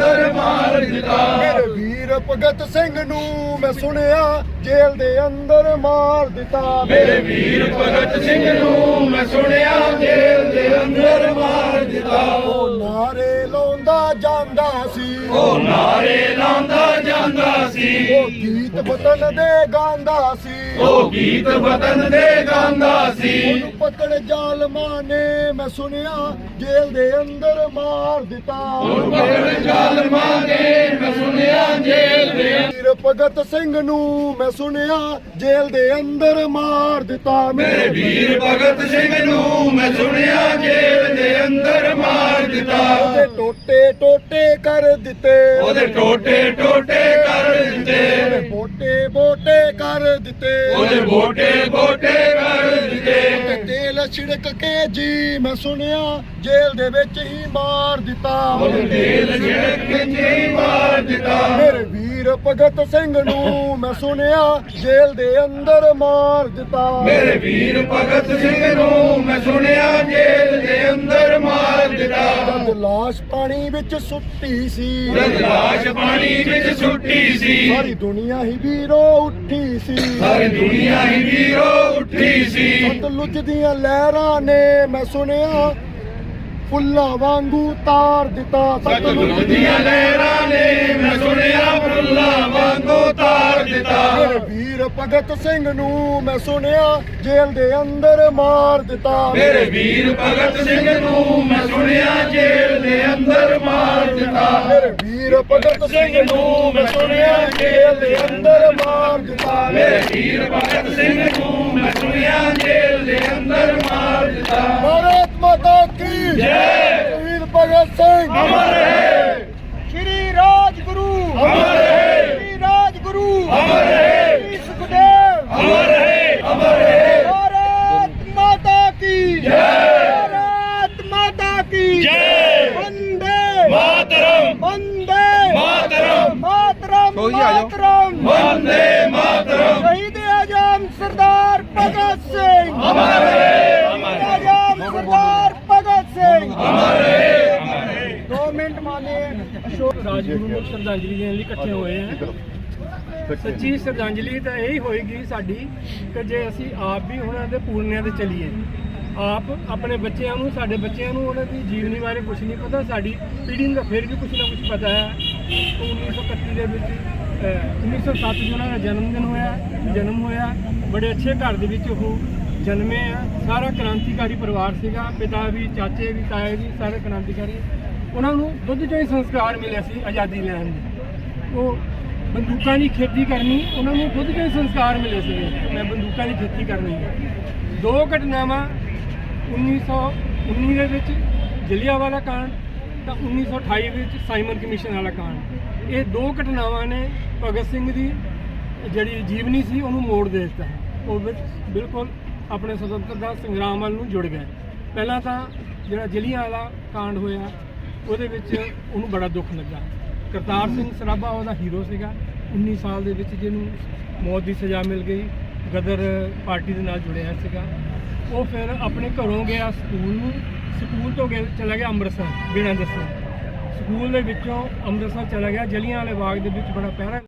ਅੰਦਰ ਮਾਰ ਦਿੱਤਾ। ਮੇਰੇ ਵੀਰ ਭਗਤ ਸਿੰਘ ਨੂੰ ਮੈਂ ਸੁਣਿਆ ਜੇਲ੍ਹ ਦੇ ਅੰਦਰ ਮਾਰ ਦਿੱਤਾ। ਮੇਰੇ ਵੀਰ ਭਗਤ ਸਿੰਘ ਨੂੰ ਮੈਂ ਸੁਣਿਆ ਜੇਲ੍ਹ ਦੇ ਅੰਦਰ ਮਾਰ ਦਿੱਤਾ। ਉਹ ਨਾਰੇ ਲਾਉਂਦਾ ਜਾਂਦਾ ਸੀ। ਉਹ ਨਾਰੇ ਲਾਉਂਦਾ ਜਾਂਦਾ ਸੀ। ਉਹ ਗੀਤ ਵਤਨ ਦੇ ਗਾਉਂਦਾ ਸੀ। ਉਹ ਗੀਤ ਵਤਨ ਦੇ ਗਾਉਂਦਾ ਸੀ। ਉਹਨੂੰ ਪਕੜ ਜ਼ਾਲਮਾਂ ਨੇ ਮੈਂ ਸੁਣਿਆ ਜੇਲ੍ਹ ਦੇ ਅੰਦਰ ਮਾਰ ਦਿੱਤਾ। ਪਕੜ ਜ਼ਾਲਮਾਂ ਨੇ ਮੈਂ ਸੁਣਿਆ ਜੇਲ੍ਹ ਦੇ ਵੀਰ ਭਗਤ ਸਿੰਘ ਨੂੰ ਮੈਂ ਸੁਣਿਆ ਜੇਲ੍ਹ ਦੇ ਅੰਦਰ ਮਾਰ ਦਿੱਤਾ। ਮੇਰੇ ਵੀਰ ਭਗਤ ਸਿੰਘ ਨੂੰ ਮੈਂ ਸੁਣਿਆ ਜੇਲ੍ਹ ਦੇ ਅੰਦਰ ਮਾਰ ਦਿੱਤਾ। ਉਹਦੇ ਟੋਟੇ ਟੋਟੇ ਕਰ ਦਿੱਤੇ। ਉਹਦੇ ਟੋਟੇ ਟੋਟੇ ਕਰ ਦਿੱਤੇ। ਬੋਟੇ ਬੋਟੇ ਕਰ ਦਿੱਤੇ। ਉਹਦੇ ਬੋਟੇ ਬੋਟੇ ਕਰ ਦਿੱਤੇ। ਤੇਲ ਛਿੜਕ ਕੇ ਜੀ ਮੈਂ ਸੁਣਿਆ ਜੇਲ੍ਹ ਦੇ ਵਿੱਚ ਹੀ ਮਾਰ ਦਿੱਤਾ। ਉਹਦੇ ਤੇਲ ਛਿੜਕ ਕੇ ਜੀ ਮਾਰ ਦਿੱਤਾ। ਮੇਰੇ ਵੀਰ ਭਗਤ ਸਿੰਘ ਨੂੰ ਮੈਂ ਸੁਣਿਆ ਜੇਲ੍ਹ ਦੇ ਅੰਦਰ ਮਾਰ ਦਿੱਤਾ। ਮੇਰੇ ਵੀਰ ਭਗਤ ਸਿੰਘ ਨੂੰ ਮੈਂ ਸੁਣਿਆ ਜੇਲ੍ਹ ਦੇ ਜਦ ਲਾਸ਼ ਪਾਣੀ ਵਿੱਚ ਸੁੱਟੀ ਸੀ। ਜਦ ਲਾਸ਼ ਪਾਣੀ ਵਿੱਚ ਸੁੱਟੀ ਸੀ। ਸਾਰੀ ਦੁਨੀਆ ਹੀ ਵੀਰੋ ਉੱਠੀ ਸੀ। ਸਾਰੀ ਦੁਨੀਆ ਹੀ ਵੀਰੋ ਉੱਠੀ ਸੀ। ਸਤਲੁਜ ਦੀਆਂ ਲਹਿਰਾਂ ਨੇ ਮੈਂ ਸੁਣਿਆ ਫੁੱਲਾਂ ਵਾਂਗੂ ਤਾਰ ਦਿੱਤਾ। ਸਤਲੁਜ ਦੀਆਂ ਲਹਿਰਾਂ ਨੇ ਮੈਂ ਸੁਣਿਆ ਫੁੱਲਾਂ ਵੀਰ ਭਗਤ ਸਿੰਘ ਨੂੰ ਮੈਂ ਸੁਣਿਆ ਜੇਲ੍ਹ ਦੇ ਅੰਦਰ ਮਾਰ ਦਿੱਤਾ। ਮੇਰੇ ਵੀਰ ਭਗਤ ਸਿੰਘ ਨੂੰ ਮੈਂ ਸੁਣਿਆ ਜੇਲ੍ਹ ਦੇ ਅੰਦਰ ਮਾਰ ਦਿੱਤਾ। ਮੇਰੇ ਵੀਰ ਭਗਤ ਸਿੰਘ ਨੂੰ ਮੈਂ ਸੁਣਿਆ ਜੇਲ੍ਹ ਦੇ ਅੰਦਰ ਮਾਰ ਦਿੱਤਾ। ਮੇਰੇ ਵੀਰ ਭਗਤ ਸਿੰਘ ਨੂੰ ਮੈਂ ਸੁਣਿਆ ਜੇਲ੍ਹ ਦੇ ਅੰਦਰ ਮਾਰ ਦਿੱਤਾ। ਭਾਰਤ ਮਾਤਾ ਕੀ? ਜੈ! ਵੀਰ ਭਗਤ ਸਿੰਘ। ਅਮਰ ਰਹੇ ਸ਼੍ਰੀ ਰਾਜਗੁਰੂ ਅਮਰ ਰਹੇ ਸ਼੍ਰੀ ਰਾਜਗੁਰੂ ਅਮਰ ਰਹੇ ਸ਼੍ਰੀ ਸੁਖਦੇਵ ਅਮਰ ਰਹੇ ਅਮਰ ਰਹੇ ਭਾਰਤ ਮਾਤਾ ਕੀ ਜੈ ਭਾਰਤ ਮਾਤਾ ਕੀ ਜੈ ਵੰਦੇ ਮਾਤਰਮ ਵੰਦੇ ਮਾਤਰਮ ਮਾਤਰਮ ਮਾਤਰਮ। ਵੰਦੇ ਮਾਤਰਮ। ਸ਼ਹੀਦ ਆਜਮ ਸਰਦਾਰ ਭਗਤ ਸਿੰਘ। ਅਮਰ ਰਹੇ ਅਮਰ ਸ਼ਹੀਦ ਆਜਮ ਸਰਦਾਰ ਭਗਤ ਸਿੰਘ। ਅਮਰ ਰਹੇ ਅਮਰ ਰਹੇ 2 ਮਿੰਟ ਮਾਨੇ ਅਸ਼ੋਕ ਰਾਜਗੁਰੂ ਨੂੰ ਸ਼ਰਧਾਂਜਲੀ ਦੇਣ ਲਈ ਇਕੱਠੇ ਹੋਏ ਆ। ਸੱਚੀ ਸ਼ਰਧਾਂਜਲੀ ਤਾਂ ਇਹੀ ਹੋਏਗੀ ਸਾਡੀ ਕਿ ਜੇ ਅਸੀਂ ਆਪ ਵੀ ਉਹਨਾਂ ਦੇ ਪੂਰਨਿਆਂ ਤੇ ਚੱਲੀਏ। ਆਪ ਆਪਣੇ ਬੱਚਿਆਂ ਨੂੰ ਸਾਡੇ ਬੱਚਿਆਂ ਨੂੰ ਉਹਨਾਂ ਦੀ ਜੀਵਨੀ ਬਾਰੇ ਕੁਝ ਨਹੀਂ ਪਤਾ ਸਾਡੀ ਪੀੜ੍ਹੀ ਨੂੰ ਤਾਂ ਫਿਰ ਵੀ ਕੁਝ ਨਾ ਕੁਝ ਪਤਾ ਹੈ। 1931 ਦੇ ਵਿੱਚ ਅਹ, 1907 ਚ ਉਹਨਾਂ ਦਾ ਜਨਮ ਦਿਨ ਹੋਇਆ ਜਨਮ ਹੋਇਆ। ਬੜੇ ਅੱਛੇ ਘਰ ਦੇ ਵਿੱਚ ਉਹ ਜਨਮੇ ਆ। ਸਾਰਾ ਕ੍ਰਾਂਤੀਕਾਰੀ ਪਰਿਵਾਰ ਸੀਗਾ। ਪਿਤਾ ਵੀ ਚਾਚੇ ਵੀ ਤਾਏ ਵੀ ਸਾਰੇ ਕ੍ਰਾਂਤੀਕਾਰੀ। ਉਹਨਾਂ ਨੂੰ ਦੁੱਧ ਚੋਂ ਹੀ ਸੰਸਕਾਰ ਮਿਲਿਆ ਸੀ ਆਜ਼ਾਦੀ ਲੈਣ ਦੇ ਉਹ ਬੰਦੂਕਾਂ ਦੀ ਖੇਤੀ ਕਰਨੀ ਉਹਨਾਂ ਨੂੰ ਦੁੱਧ ਚੋਂ ਹੀ ਸੰਸਕਾਰ ਮਿਲੇ ਸੀ ਮੈਂ ਬੰਦੂਕਾਂ ਦੀ ਖੇਤੀ ਕਰਨੀ ਹੈ। ਦੋ ਘਟਨਾਵਾਂ 1919 ਦੇ ਵਿੱਚ ਜਲਿਆਂਵਾਲਾ ਕਾਂਡ ਤਾਂ 1928 ਵਿੱਚ ਸਾਈਮਨ ਕਮਿਸ਼ਨ ਵਾਲਾ ਕਾਂਡ। ਇਹ ਦੋ ਘਟਨਾਵਾਂ ਨੇ ਭਗਤ ਸਿੰਘ ਦੀ, ਜਿਹੜੀ ਜੀਵਨੀ ਸੀ, ਉਹਨੂੰ ਮੋੜ ਦੇ ਦਿੱਤਾ। ਉਹ ਵਿੱਚ ਬਿਲਕੁਲ ਆਪਣੇ ਸੁਤੰਤਰਤਾ ਸੰਗਰਾਮ ਵੱਲ ਨੂੰ ਜੁੜ ਗਏ ਪਹਿਲਾਂ ਤਾਂ ਜਿਹੜਾ ਜਲਿਆਂਵਾਲਾ ਕਾਂਡ ਹੋਇਆ, ਉਹਦੇ ਵਿੱਚ ਉਹਨੂੰ ਬੜਾ ਦੁੱਖ ਲੱਗਾ। ਕਰਤਾਰ ਸਿੰਘ ਸਰਾਭਾ ਉਹਦਾ ਹੀਰੋ ਸੀਗਾ। 19 ਸਾਲ ਦੇ ਵਿੱਚ ਜਿਹਨੂੰ ਮੌਤ ਦੀ ਸਜ਼ਾ ਮਿਲ ਗਈ, ਗਦਰ ਪਾਰਟੀ ਦੇ ਨਾਲ ਜੁੜਿਆ ਸੀਗਾ। ਉਹ ਫਿਰ ਆਪਣੇ ਘਰੋਂ ਗਿਆ ਸਕੂਲ ਨੂੰ। ਸਕੂਲ ਤੋਂ ਗਿਆ ਚਲਾ ਗਿਆ ਅੰਮ੍ਰਿਤਸਰ, ਬਿਨਾਂ ਦੱਸੇ। ਸਕੂਲ ਦੇ ਵਿੱਚੋਂ ਅੰਮ੍ਰਿਤਸਰ ਚਲਾ ਗਿਆ ਜਲਿਆਂਵਾਲੇ ਬਾਗ ਦੇ ਵਿੱਚ ਬੜਾ ਪਿਆਰਾ